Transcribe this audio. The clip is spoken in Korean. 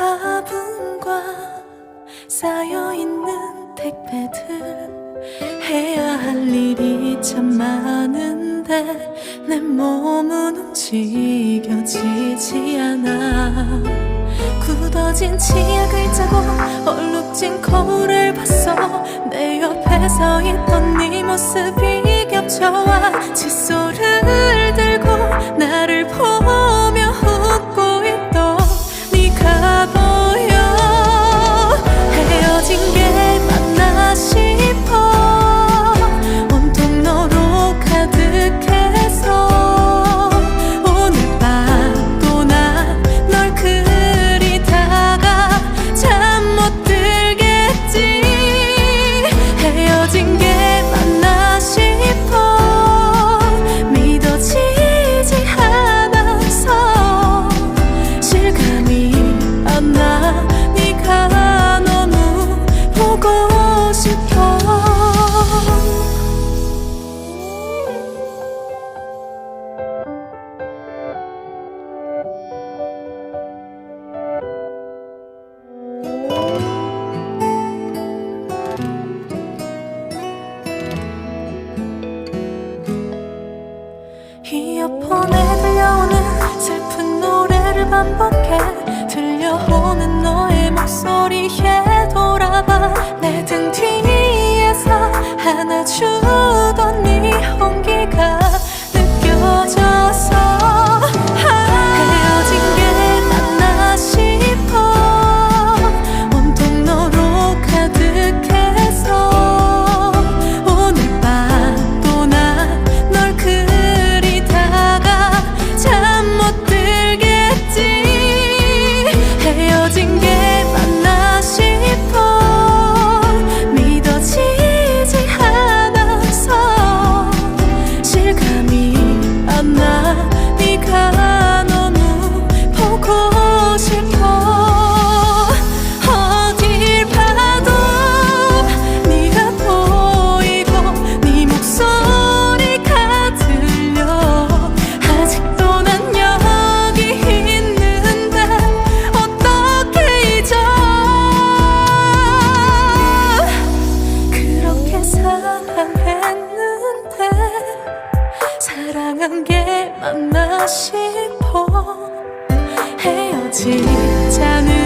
화분과 쌓여있는 택배들. 해야 할 일이 참 많은데 내 몸은 움직여지지 않아. 굳어진 치약을 짜고 얼룩진 거울을 봤어. 내 옆에서 있던 네 모습이 겹쳐와 思い 싶어 헤어지자는